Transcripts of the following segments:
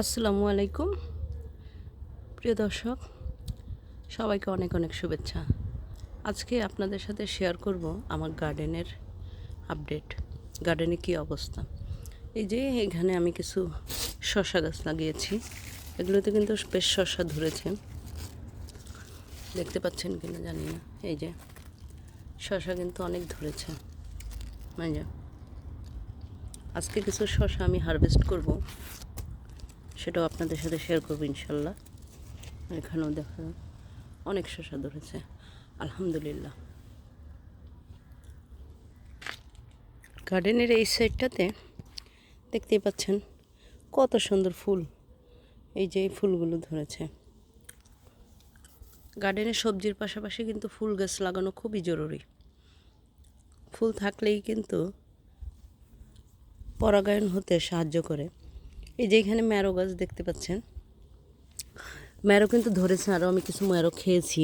আসসালামু আলাইকুম। প্রিয় দর্শক, সবাইকে অনেক অনেক শুভেচ্ছা। আজকে আপনাদের সাথে শেয়ার করব আমার গার্ডেনের আপডেট গার্ডেনে কী অবস্থা? এই যে এখানে আমি কিছু শশা গাছ লাগিয়েছি। এগুলোতে কিন্তু বেশ শশা ধরেছে। দেখতে পাচ্ছেন কিনা জানি না। এই যে শশা কিন্তু অনেক ধরেছে। যে আজকে কিছু শশা আমি হারভেস্ট করব। সেটাও আপনাদের সাথে শেয়ার করব ইনশাল্লাহ। এখানেও দেখা অনেক শশা ধরেছে আলহামদুলিল্লাহ। গার্ডেনের এই সাইডটাতে দেখতেই পাচ্ছেন কত সুন্দর ফুল। এই যে ফুলগুলো ধরেছে। গার্ডেনে সবজির পাশাপাশি কিন্তু ফুল গাছ লাগানো খুবই জরুরি। ফুল থাকলেই কিন্তু পরাগায়ন হতে সাহায্য করে। এই যে এখানে ম্যারো গাছ দেখতে পাচ্ছেন। ম্যারো কিন্তু ধরেছে আরও আমি কিছু ম্যারো খেয়েছি।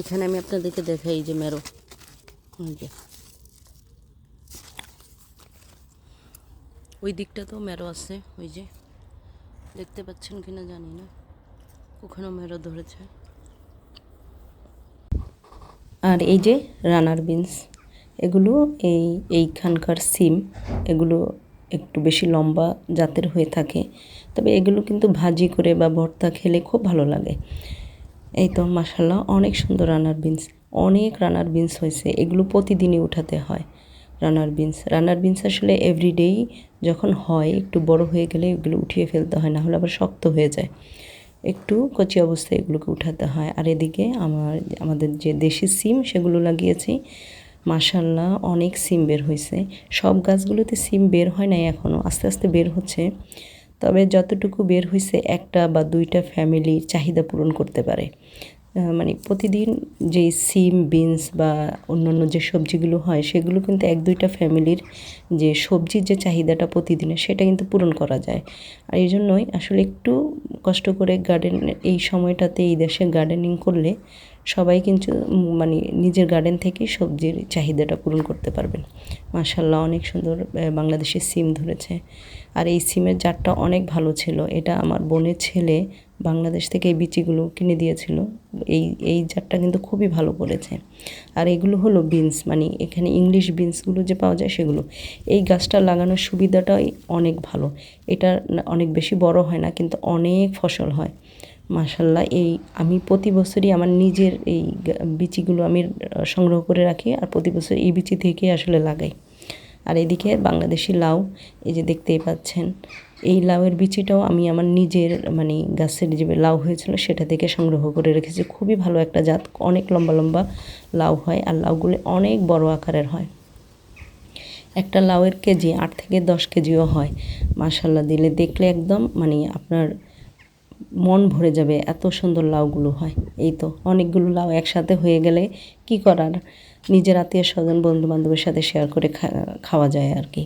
এখানে আমি আপনাদেরকে দেখাই যে ম্যারো। ওই দিকটা তো ম্যারো আছে, ওই যে। দেখতে পাচ্ছেন কিনা জানি না। ওখানেও ম্যারো ধরেছে। আর এই যে রানার বিনস, এগুলো এই এইখানকার সিম, এগুলো একটু বেশি লম্বা জাতের হয়ে থাকে। তবে এগুলো কিন্তু ভাজি করে বা ভর্তা খেলে খুব ভালো লাগে। এই তো মাসাল্লাহ অনেক সুন্দর রানার বিনস, অনেক রানার বিনস হয়েছে। এগুলো প্রতিদিনই উঠাতে হয় রানার বিনস। রানার বিনস আসলে এভরিডেই যখন হয়, একটু বড় হয়ে গেলে এগুলো উঠিয়ে ফেলতে হয় না হলে আবার শক্ত হয়ে যায়। একটু কচি অবস্থায় এগুলোকে উঠাতে হয়। আর এদিকে আমার, আমাদের যে দেশি সিম, সেগুলো লাগিয়েছি। মাশাল্লাহ, অনেক সিম বের হয়েছে সব গাছগুলোতে সিম বের হয় নাই এখনও আস্তে আস্তে বের হচ্ছে। তবে যতটুকু বের হয়েছে একটা বা দুইটা ফ্যামিলির চাহিদা পূরণ করতে পারে। মানে প্রতিদিন যেই সিম, বিনস বা অন্যান্য যে সবজিগুলো হয়, সেগুলো কিন্তু এক দুইটা ফ্যামিলির যে সবজির যে চাহিদাটা প্রতিদিনের, সেটা কিন্তু পূরণ করা যায়। আর এই জন্যই আসলে একটু কষ্ট করে গার্ডেন এই সময়টাতে এই দেশে গার্ডেনিং করলে সবাই কিন্তু মানে নিজের গার্ডেন থেকেই সবজির চাহিদাটা পূরণ করতে পারবেন। মাশাল্লাহ অনেক সুন্দর বাংলাদেশি সিম ধরেছে। আর এই সিমের জারটা অনেক ভালো ছিল। এটা আমার বোনের ছেলে বাংলাদেশ থেকে এই বিচিগুলো কিনে দিয়েছিল। এই এই জাতটা কিন্তু খুবই ভালো করেছে আর এগুলো হলো বিনস মানে এখানে ইংলিশ বিনসগুলো যে পাওয়া যায় সেগুলো। এই গাছটা লাগানোর সুবিধাটাই অনেক ভালো। এটা অনেক বেশি বড় হয় না, কিন্তু অনেক ফসল হয়। মাশাল্লাহ, এই আমি প্রতি বছরই আমার নিজের এই বিচিগুলো আমি সংগ্রহ করে রাখি, আর প্রতি বছর এই বিচি থেকে আসলে লাগাই। আর এদিকে বাংলাদেশি লাউ, এই যে দেখতেই পাচ্ছেন। এই লাউয়ের বিচিটাও আমি আমার নিজের মানে গাছের যে লাউ হয়েছিল সেটা থেকে সংগ্রহ করে রেখেছি। খুবই ভালো একটা জাত, অনেক লম্বা লম্বা লাউ হয় আর লাউগুলো অনেক বড় আকারের হয়। একটা লাউয়ের কেজি আট থেকে দশ কেজিও হয়। মাসাল্লাহ দিলে দেখলে একদম মানে আপনার মন ভরে যাবে এত সুন্দর লাউগুলো হয়। এই তো, অনেকগুলো লাউ একসাথে হয়ে গেলে কি করার? নিজের আত্মীয় স্বজন বন্ধু বান্ধবের সাথে শেয়ার করে খাওয়া যায় আর কি।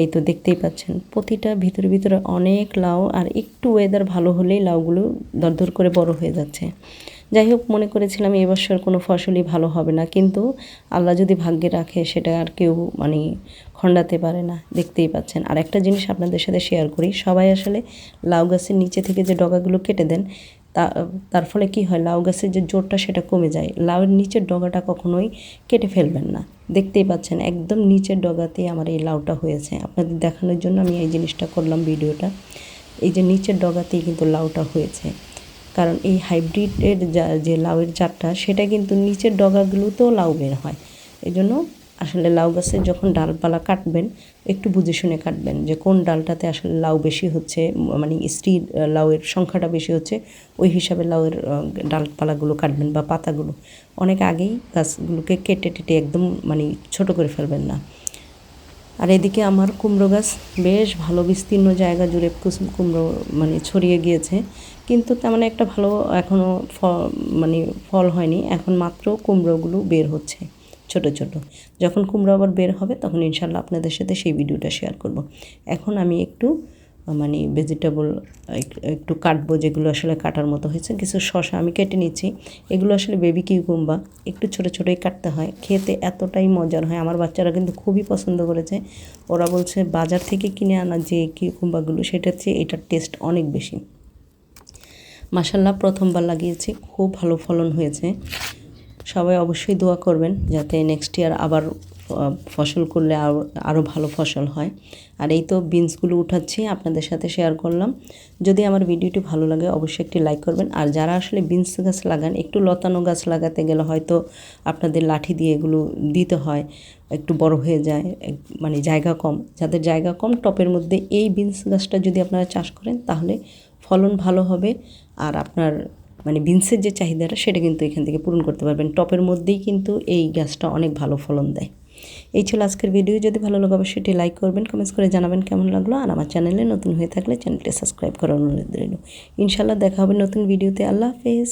এই তো দেখতেই পাচ্ছেন, প্রতিটা ভিতরে ভিতরে অনেক লাউ আর একটু ওয়েদার ভালো হলেই লাউগুলো দরদর করে বড় হয়ে যাচ্ছে। যাই হোক, মনে করেছিলাম এবছর কোনো ফসলই ভালো হবে না, কিন্তু আল্লাহ যদি ভাগ্যে রাখে সেটা আর কেউ মানে খণ্ডাতে পারে না, দেখতেই পাচ্ছেন। আর একটা জিনিস আপনাদের সাথে শেয়ার করি, সবাই আসলে লাউ গাছের নিচে থেকে যে ডগাগুলো কেটে দেন তা, তার ফলে কি হয়, লাউ গাছের যে জোরটা সেটা কমে যায়। লাউয়ের নিচের ডগাটা কখনোই কেটে ফেলবেন না। দেখতেই পাচ্ছেন, একদম নিচের ডগাতেই আমার এই লাউটা হয়েছে। আপনাদের দেখানোর জন্য আমি এই জিনিসটা করলাম ভিডিওটা। এই যে নিচের ডগাতেই কিন্তু লাউটা হয়েছে। কারণ এই হাইব্রিডের যে লাউয়ের জাতটা, সেটা কিন্তু নিচের ডগাগুলোতেও লাউ বের হয়। এই জন্য আসলে লাউ গাছের যখন ডালপালা কাটবেন, একটু বুঝে শুনে কাটবেন যে কোন ডালটাতে আসলে লাউ বেশি হচ্ছে মানে স্ত্রী লাউয়ের সংখ্যাটা বেশি হচ্ছে, ওই হিসাবে লাউয়ের ডালপালাগুলো কাটবেন বা পাতাগুলো। অনেক আগেই গাছগুলোকে কেটে টেটে একদম মানে ছোট করে ফেলবেন না। আর এদিকে আমার কুমড়ো গাছ বেশ ভালো বিস্তীর্ণ জায়গা জুড়ে কুমড়ো মানে ছড়িয়ে গিয়েছে। কিন্তু তেমন একটা ভালো এখনও ফ মানে ফল হয়নি। এখন মাত্র কুমড়োগুলো বের হচ্ছে। ছোট ছোট। যখন কুমড়ো আবার বের হবে, তখন ইনশাল্লাহ আপনাদের সাথে সেই ভিডিওটা শেয়ার করব। এখন আমি একটু মানে ভেজিটেবল একটু কাটবো, যেগুলো আসলে কাটার মতো হয়েছে। কিছু শশা আমি কেটে নিচ্ছি। এগুলো আসলে বেবি কিউকুম্বা একটু ছোটো ছোটোই কাটতে হয়। খেতে এতটাই মজার হয়। আমার বাচ্চারা কিন্তু খুবই পছন্দ করেছে। ওরা বলছে, বাজার থেকে কিনে আনা যে কিউকুম্বাগুলো সেটার চেয়ে এটার টেস্ট অনেক বেশি। মাসাল্লাহ প্রথমবার লাগিয়েছি। খুব ভালো ফলন হয়েছে। সবাই অবশ্যই দোয়া করবেন যাতে নেক্সট ইয়ার আবার ফসল করলে আরও আরও ভালো ফসল হয়। আর এই তো বিনসগুলো উঠাচ্ছি, আপনাদের সাথে শেয়ার করলাম। যদি আমার ভিডিওটি ভালো লাগে, অবশ্যই একটি লাইক করবেন। আর যারা আসলে বিনস গাছ লাগান, একটু লতানো গাছ লাগাতে গেলে হয়তো আপনাদের লাঠি দিয়ে এগুলো দিতে হয়, একটু বড় হয়ে যায় মানে জায়গা কম। যাদের জায়গা কম, টপের মধ্যে এই বিনস গাছটা যদি আপনারা চাষ করেন, তাহলে ফলন ভালো হবে। আর আপনার মানে বিনসের যে চাহিদাটা সেটা কিন্তু এখান থেকে পূরণ করতে পারবেন। টপের মধ্যেই কিন্তু এই গাছটা অনেক ভালো ফলন দেয়। এই ছিল আজকের ভিডিও। যদি ভালো লাগে অবশ্যই এটি লাইক করবেন কমেন্টস করে জানাবেন কেমন লাগল। আর আমার চ্যানেলে নতুন হয়ে থাকলে চ্যানেলটি সাবস্ক্রাইব করার অনুরোধ রইল। ইনশাল্লাহ দেখা হবে নতুন ভিডিওতে। আল্লাহ হাফেজ।